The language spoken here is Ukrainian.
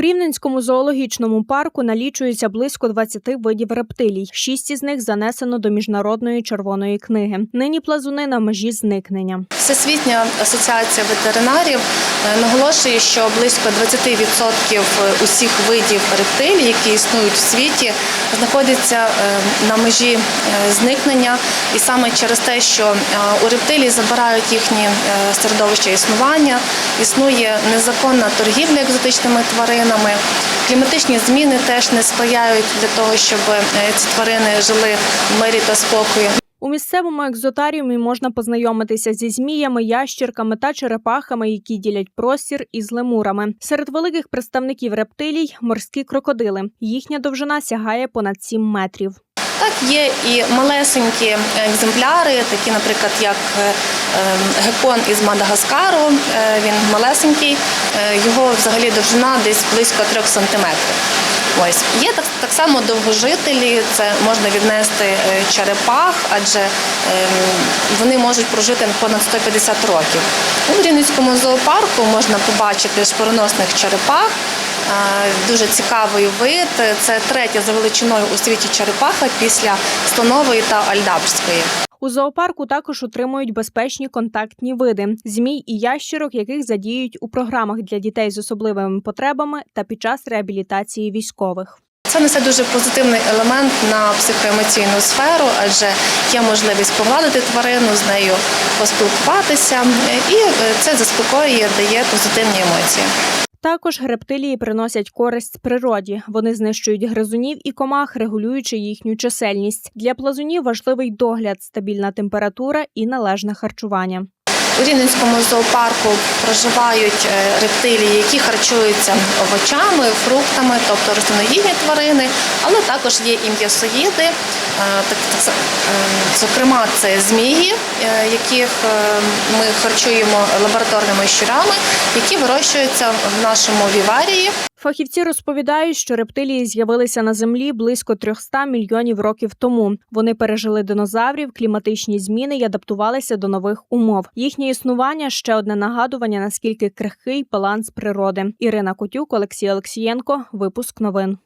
Рівненському зоологічному парку налічується близько 20 видів рептилій. Шість із них занесено до міжнародної червоної книги. Нині плазуни на межі зникнення. Всесвітня асоціація ветеринарів е, наголошує, що близько 20% усіх видів рептилій, які існують в світі, знаходяться е, на межі е, зникнення, і саме через те, що е, у рептилій забирають їхні е, середовище існування, існує незаконна торгівля екзотичними тваринами. Кліматичні зміни теж не сприяють для того, щоб е, ці тварини жили в мирі та спокою. У місцевому екзотаріумі можна познайомитися зі зміями, ящірками та черепахами, які ділять простір із лемурами. Серед великих представників рептилій морські крокодили. Їхня довжина сягає понад 7 метрів. Так, є і малесенькі екземпляри, такі, наприклад, як е, е, із Мадагаскару. Е, Він малесенький, його взагалі довжина десь близько 3 сантиметрів. Ось є так, так само довгожителі, це можна віднести е, черепах, адже е, вони можуть прожити понад 150 років. У Рівненському зоопарку можна побачити шпороносних черепах. Дуже цікавий вид. Це третя за величиною у світі черепаха після слонової та альдабрської. У зоопарку також утримують безпечні контактні види змій і ящерок, яких задіють у програмах для дітей з особливими потребами та під час реабілітації військових. Це несе дуже позитивний елемент на психоемоційну сферу, адже є можливість погладити тварину, з нею поспілкуватися, і е, це заспокоює, дає позитивні емоції. Також рептилії приносять користь природі. Вони знищують гризунів і комах, регулюючи їхню чисельність. Для плазунів важливий догляд, стабільна температура і належне харчування. У Рівненському зоопарку проживають е, рептилії, які харчуються овочами, фруктами, тобто рослиноїдні тварини, але також є і м'ясоїди. Е, е, Зокрема, це змії, яких ми харчуємо лабораторними щурами, які вирощуються в нашому віварії. Фахівці розповідають, що рептилії з'явилися на землі близько 300 мільйонів років тому. Вони пережили динозаврів, кліматичні зміни і адаптувалися до нових умов. Їхнє існування ще одне нагадування, наскільки крихкий баланс природи. Ірина Котюк, Олексій Олексієнко. Випуск новин.